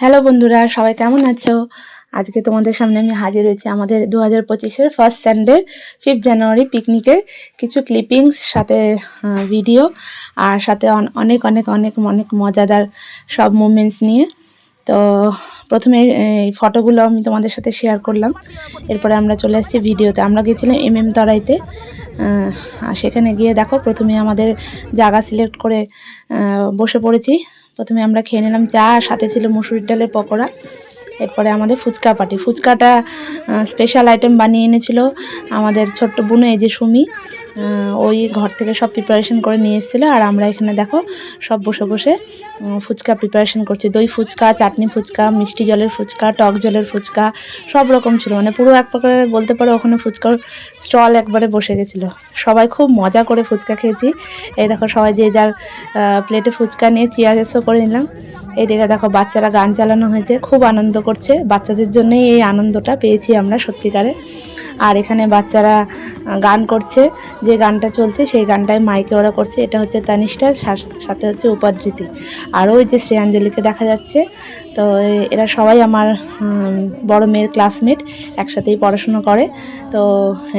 Hello বন্ধুরা, সবাই কেমন আছো? আজকে তোমাদের সামনে আমি হাজির হয়েছি আমাদের দু হাজার পঁচিশের ফার্স্ট সানডে ফিফথ জানুয়ারি পিকনিকের কিছু ক্লিপিংস সাথে ভিডিও আর সাথে অন- অনেক অনেক অনেক অনেক মজাদার সব মুমেন্টস নিয়ে। তো, প্রথমে, এই ফটোগুলো আমি তোমাদের সাথে শেয়ার করলাম। এরপরে আমরা চলে আসছি ভিডিওতে আমরা গেছিলাম এম এম তরাইতে আর সেখানে গিয়ে দেখো, প্রথমে আমাদের জায়গা সিলেক্ট করে বসে পড়েছি। প্রথমে আমরা খেয়ে নিলাম চা সাথে ছিল মুসুরির ডালের পকোড়া। এরপরে আমাদের ফুচকা পাটি ফুচকাটা স্পেশাল আইটেম বানিয়ে এনেছিল আমাদের ছোট্ট বোন, এই যে সুমি ওই ঘর থেকে সব প্রিপারেশন করে নিয়ে এসেছিল। আর আমরা এখানে দেখো, সব বসে বসে ফুচকা প্রিপারেশন করছি। দই ফুচকা, চাটনি ফুচকা, মিষ্টি জলের ফুচকা, টক জলের ফুচকা, সব রকম ছিল। মানে পুরো এক প্রকারের বলতে পারো, ওখানে ফুচকার স্টল একবারে বসে গেছিল। সবাই খুব মজা করে ফুচকা খেয়েছি। এই দেখো, সবাই যে যার প্লেটে ফুচকা নিয়ে চেয়ারেসও করে নিলাম। এইদিকে দেখো বাচ্চারা গান চালানো হয়েছে, খুব আনন্দ করছে। বাচ্চাদের জন্যই এই আনন্দটা পেয়েছি আমরা সত্যিকারে। আর এখানে বাচ্চারা গান করছে, যে গানটা চলছে সেই গানটাই মাইকে ওরা করছে। এটা হচ্ছে তানিষ্ঠা সাথে হচ্ছে উপাদৃতি। আর ওই যে শ্রেয়াঞ্জলিকে দেখা যাচ্ছে তো এরা সবাই আমার বড় মেয়ের ক্লাসমেট একসাথেই পড়াশুনো করে। তো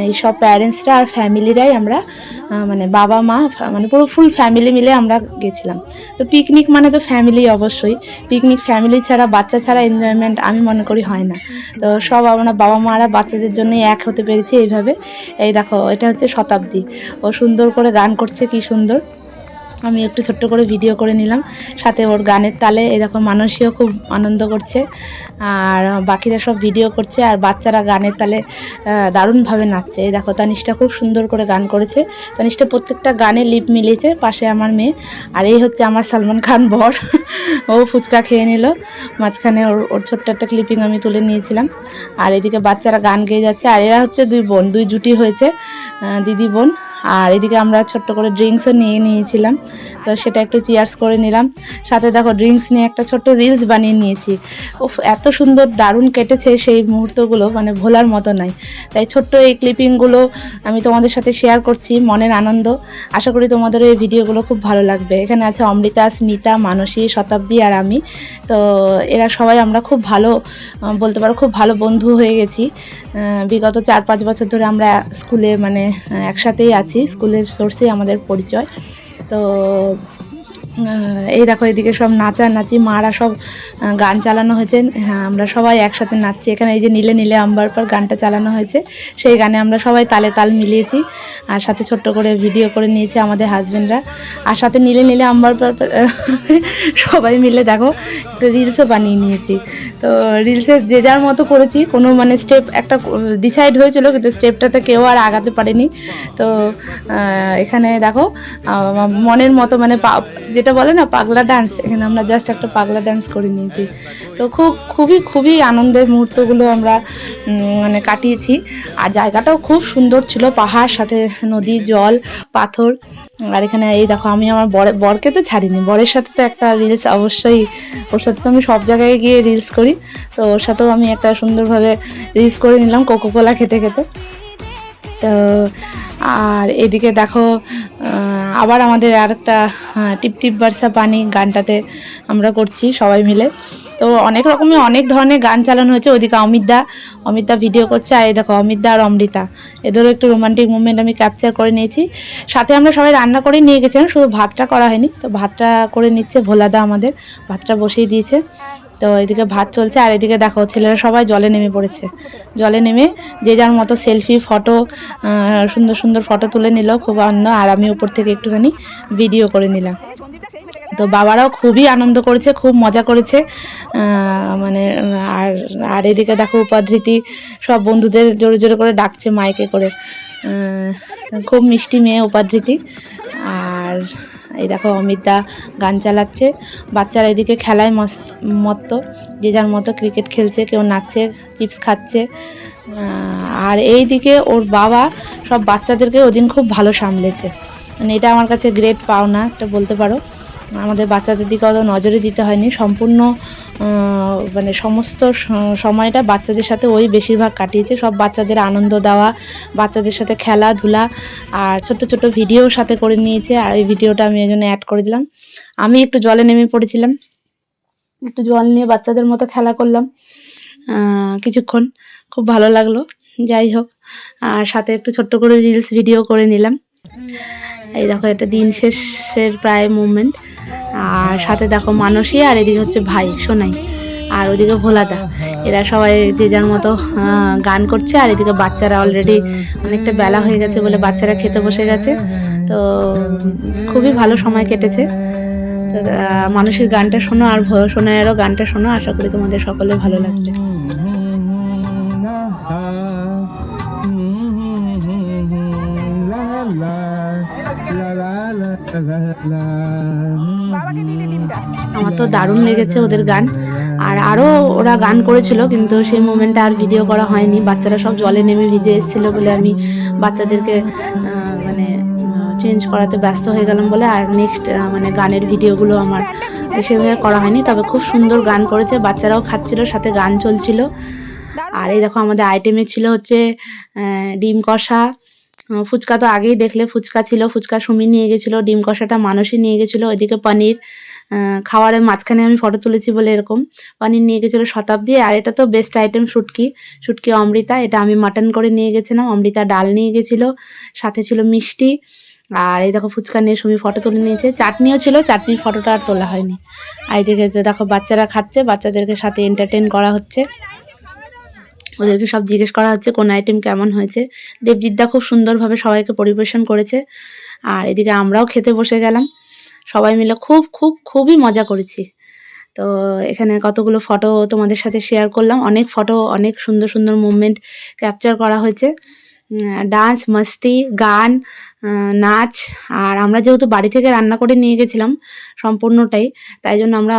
এই সব প্যারেন্টসরা আর ফ্যামিলিরাই আমরা মানে বাবা, মা মানে পুরো ফুল ফ্যামিলি মিলে আমরা গেছিলাম। তো পিকনিক মানে তো ফ্যামিলি অবশ্যই। পিকনিক ফ্যামিলি ছাড়া, বাচ্চা ছাড়া এনজয়মেন্ট আমি মনে করি হয় না। তো সব আমরা বাবা মারা বাচ্চাদের জন্য এক হতে পেরেছি এইভাবে। এই দেখো, এটা হচ্ছে শতাব্দী। ও সুন্দর করে গান করছে, কি সুন্দর। আমি একটু ছোট্ট করে ভিডিও করে নিলাম। সাথে ওর গানের তালে এরকম মানুষীও খুব আনন্দ করছে। আর বাকিরা সব ভিডিও করছে আর বাচ্চারা গানের তালে দারুণভাবে নাচছে। এই দেখো তানিষ্টা খুব সুন্দর করে গান করেছে। তানিষ্টা প্রত্যেকটা গানে লিপ মিলিয়েছে পাশে আমার মেয়ে। আর এই হচ্ছে আমার সালমান খান বর। ও ফুচকা খেয়ে নিল। মাঝখানে ওর ওর ছোট্ট একটা ক্লিপিং আমি তুলে নিয়েছিলাম। আর এদিকে বাচ্চারা গান গেয়ে যাচ্ছে। আর এরা হচ্ছে দুই বোন, দুই জুটি হয়েছে দিদি বোন। আর এদিকে আমরা ছোট্ট করে ড্রিঙ্কসও নিয়ে নিয়েছিলাম। তো সেটা একটু চিয়ার্স করে নিলাম। সাথে দেখো ড্রিঙ্কস নিয়ে একটা ছোট্ট রিলস বানিয়ে নিয়েছি। উফ, এত সুন্দর দারুণ কেটেছে সেই মুহূর্তগুলো মানে ভোলার মতো নয় তাই ছোট্ট এই ক্লিপিংগুলো আমি তোমাদের সাথে শেয়ার করছি, মনের আনন্দ। আশা করি তোমাদের এই ভিডিওগুলো খুব ভালো লাগবে। এখানে আছে অমৃতা, স্মিতা, মানসী, শতাব্দী আর আমি। তো এরা সবাই আমরা খুব ভালো বলতে পারো খুব ভালো বন্ধু হয়ে গেছি। বিগত চার পাঁচ বছর ধরে আমরা স্কুলে মানে একসাথেই আছি। স্কুলের সোর্সেই আমাদের পরিচয়। তো এই দেখো এদিকে সব নাচা নাচি, মারা সব গান চালানো হয়েছে। হ্যাঁ আমরা সবাই একসাথে নাচছি। এখানে এই যে নীলে নীলে আম্বার পর গানটা চালানো হয়েছে। সেই গানে আমরা সবাই তালে তাল মিলিয়েছি আর সাথে ছোট্ট করে ভিডিও করে নিয়েছে আমাদের হাজবেন্ডরা। আর সাথে নীলে নীলে আম্বার পর সবাই মিলে দেখো একটা রিলসও বানিয়ে নিয়েছি। তো রিলসে যে যার মতো করেছি, কোনো মানে স্টেপ একটা ডিসাইড হয়েছিল, কিন্তু স্টেপটাতে কেউ আর আগাতে পারেনি। তো এখানে দেখো মনের মতো মানে পা- যেটা বলে না, পাগলা ডান্স এখানে আমরা জাস্ট একটা পাগলা ডান্স করে নিয়েছি। তো খুব, খুবই খুবই আনন্দের মুহূর্তগুলো আমরা মানে কাটিয়েছি। আর জায়গাটাও খুব সুন্দর ছিল, পাহাড়, সাথে নদী, জল, পাথর। আর এখানে এই দেখো, আমি আমার বর, বরকে তো ছাড়িনি, বরের সাথে তো একটা রিলস অবশ্যই, ওর সাথে তো আমি সব জায়গায় গিয়ে রিলস করি। তো ওর সাথেও আমি একটা সুন্দরভাবে রিলস করে নিলাম কোকোকোলা খেতে খেতে। তো, আর এদিকে দেখো আবার আমাদের আরেকটা আহ, টিপ টিপ বার্সা পানি গানটাতে আমরা করছি সবাই মিলে। তো অনেক রকমের অনেক ধরনের গান চালানো হয়েছে ওইদিকে অমিতদা অমিতদা ভিডিও করছে। আর এই দেখো অমিতদা আর অমৃতা। এদেরও একটু রোমান্টিক মুভমেন্ট আমি ক্যাপচার করে নিয়েছি। সাথে আমরা সবাই রান্না করে নিয়ে গেছিলাম শুধু ভাতটা করা হয়নি। তো ভাতটা করে নিচ্ছে ভোলাদা আমাদের। ভাতটা বসিয়ে দিয়েছে। তো এদিকে ভাত চলছে, আর এদিকে দেখো ছেলেরা সবাই জলে নেমে পড়েছে। জলে নেমে যে যার মতো সেলফি ফটো সুন্দর সুন্দর ফটো তুলে নিল, খুব আনন্দ। আর আমি উপর থেকে একটুখানি ভিডিও করে নিলাম। তো বাবারাও খুবই আনন্দ করেছে, খুব মজা করেছে। মানে আর আর এদিকে দেখো উপাধৃতি সব বন্ধুদের জোরে জোরে করে ডাকছে মাইকে করে। খুব মিষ্টি মেয়ে উপাধৃতি আর এই দেখো অমিতা গান চালাচ্ছে। বাচ্চারা এদিকে খেলায় মত্ত। যে যার মতো ক্রিকেট খেলছে, কেউ নাচছে চিপস খাচ্ছে। আর এই দিকে ওর বাবা সব বাচ্চাদেরকে ওদিন খুব ভালো সামলেছে। মানে এটা আমার কাছে গ্রেট পাওনা, একটা বলতে পারো। আমাদের বাচ্চাদের দিকে অত নজরে দিতে হয়নি। সম্পূর্ণ মানে সমস্ত সময়টা বাচ্চাদের সাথে ওই বেশিরভাগ কাটিয়েছে। সব বাচ্চাদের আনন্দ দেওয়া, বাচ্চাদের সাথে খেলাধুলা আর ছোট্ট ছোট্ট ভিডিও সাথে করে নিয়েছে। আর এই ভিডিওটা আমি এই জন্য অ্যাড করে দিলাম। আমি একটু জলে নেমে পড়েছিলাম। একটু জল নিয়ে বাচ্চাদের মতো খেলা করলাম। কিছুক্ষণ। খুব ভালো লাগল। যাই হোক। আর সাথে একটু ছোট্ট করে রিলস ভিডিও করে নিলাম। এই দেখো, এটা দিন শেষের প্রায় মুভমেন্ট আর সাথে দেখো মানসী আর এদিকে হচ্ছে ভাই সোনাই আর ওদিকে ভোলাদা এরা সবাই যে যার মতো গান করছে আর এদিকে বাচ্চারা অলরেডি অনেকটা বেলা হয়ে গেছে বলে বাচ্চারা খেতে বসে গেছে তো খুবই ভালো সময় কেটেছে মানুষের গানটা শোনো আর সোনাইয়েরও গানটা শোনো আশা করি তোমাদের সকলে ভালো লাগবে আমার তো দারুণ লেগেছে ওদের গান। আর আরও ওরা গান করেছিল কিন্তু সেই মোমেন্টটা আর ভিডিও করা হয়নি। বাচ্চারা সব জলে নেমে ভিজে এসেছিল বলে আমি বাচ্চাদেরকে মানে চেঞ্জ করাতে ব্যস্ত হয়ে গেলাম বলে। আর নেক্সট মানে গানের ভিডিওগুলো আমার সেভাবে করা হয়নি। তবে খুব সুন্দর গান করেছে। বাচ্চারাও খাচ্ছিল সাথে গান চলছিল। আর এই দেখো আমাদের আইটেমে ছিল হচ্ছে ডিম কষা। ফুচকা তো আগেই দেখলে, ফুচকা ছিল, ফুচকা সুমি নিয়ে গেছিল, ডিম কষাটা মানুষই নিয়ে গেছিল, ওইদিকে পনির খাওয়ারের মাঝখানে আমি ফটো তুলেছি বলে এরকম। পনির নিয়ে গেছিল শতাব্দী, আর এটা তো বেস্ট আইটেম শুটকি শুটকি অমৃতা, এটা আমি মাটন করে নিয়ে গেছিলাম, অমৃতা ডাল নিয়ে গেছিল, সাথে ছিল মিষ্টি, আর এই দেখো ফুচকা নিয়ে সুমি ফটো তুলে নিয়েছে, চাটনিও ছিল, চাটনির ফটোটা আর তোলা হয়নি। আর এদিকে দেখো বাচ্চারা খাচ্ছে, বাচ্চাদেরকে সাথে এন্টারটেন করা হচ্ছে। ওদেরকে সব জিজ্ঞেস করা হচ্ছে কোন আইটেম কেমন হয়েছে। দেবজিৎদা খুব সুন্দরভাবে সবাইকে পরিবেশন করেছে। আর এদিকে আমরাও খেতে বসে গেলাম। সবাই মিলে খুব খুব, খুবই মজা করেছি। তো এখানে কতগুলো ফটো তোমাদের সাথে শেয়ার করলাম। অনেক ফটো অনেক সুন্দর সুন্দর মুভমেন্ট ক্যাপচার করা হয়েছে। ডান্স মস্তি গান নাচ, আর আমরা যেহেতু বাড়ি থেকে রান্না করে নিয়ে গেছিলাম সম্পূর্ণটাই, তাই জন্য আমরা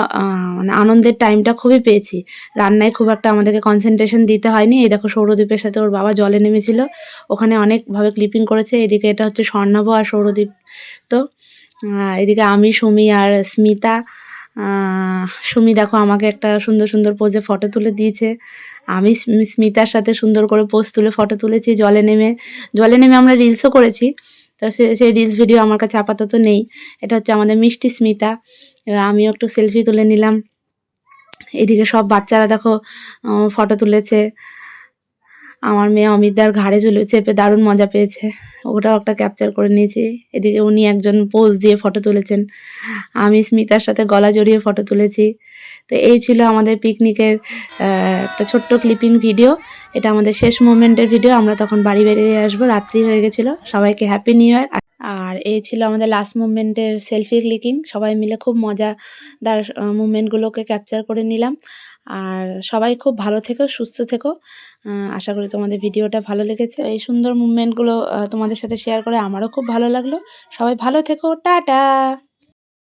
মানে আনন্দের টাইমটা খুবই পেয়েছি। রান্নায় খুব একটা আমাদেরকে কনসেন্ট্রেশন দিতে হয়নি। এই দেখো সৌরদীপের সাথে ওর বাবা জলে নেমেছিল। ওখানে অনেকভাবে ক্লিপিং করেছে। এদিকে এটা হচ্ছে স্বর্ণাভ আর সৌরদীপ তো। এদিকে আমি, সুমি আর স্মিতা সুমি, দেখো, আমাকে একটা সুন্দর সুন্দর পোজে ফটো তুলে দিয়েছে। আমি স্মিতার সাথে সুন্দর করে পোজ তুলে ফটো তুলেছি, জলে নেমে জলে নেমে আমরা রিলসও করেছি। তো সে, সেই রিলস ভিডিও আমার কাছে আপাতত নেই। এটা হচ্ছে আমাদের মিষ্টি স্মিতা। এবার আমিও একটু সেলফি তুলে নিলাম। এদিকে সব বাচ্চারা, দেখো ফটো তুলেছে। আমার মেয়ে অমিতদার ঘাড়ে চলে চেপে দারুণ মজা পেয়েছে। ওটাও একটা ক্যাপচার করে নিয়েছি। এদিকে উনি একজন পোজ দিয়ে ফটো তুলেছেন। আমি স্মিতার সাথে গলা জড়িয়ে ফটো তুলেছি। তো এই ছিল আমাদের পিকনিকের একটা ছোট্ট ক্লিপিং ভিডিও এটা আমাদের শেষ মোমেন্টের ভিডিও আমরা তখন বাড়ি বেরিয়ে আসব। রাত্রি হয়ে গেছিল। সবাইকে হ্যাপি নিউ ইয়ার আর এই ছিল আমাদের লাস্ট মুভমেন্টের সেলফি ক্লিকিং সবাই মিলে খুব মজাদার মুভমেন্টগুলোকে ক্যাপচার করে নিলাম। আর সবাই খুব ভালো থেকো, সুস্থ থেকো। আশা করি তোমাদের ভিডিওটা ভালো লেগেছে। এই সুন্দর মুভমেন্টগুলো তোমাদের সাথে শেয়ার করে আমারও খুব ভালো লাগল। সবাই ভালো থেকো, টাটা!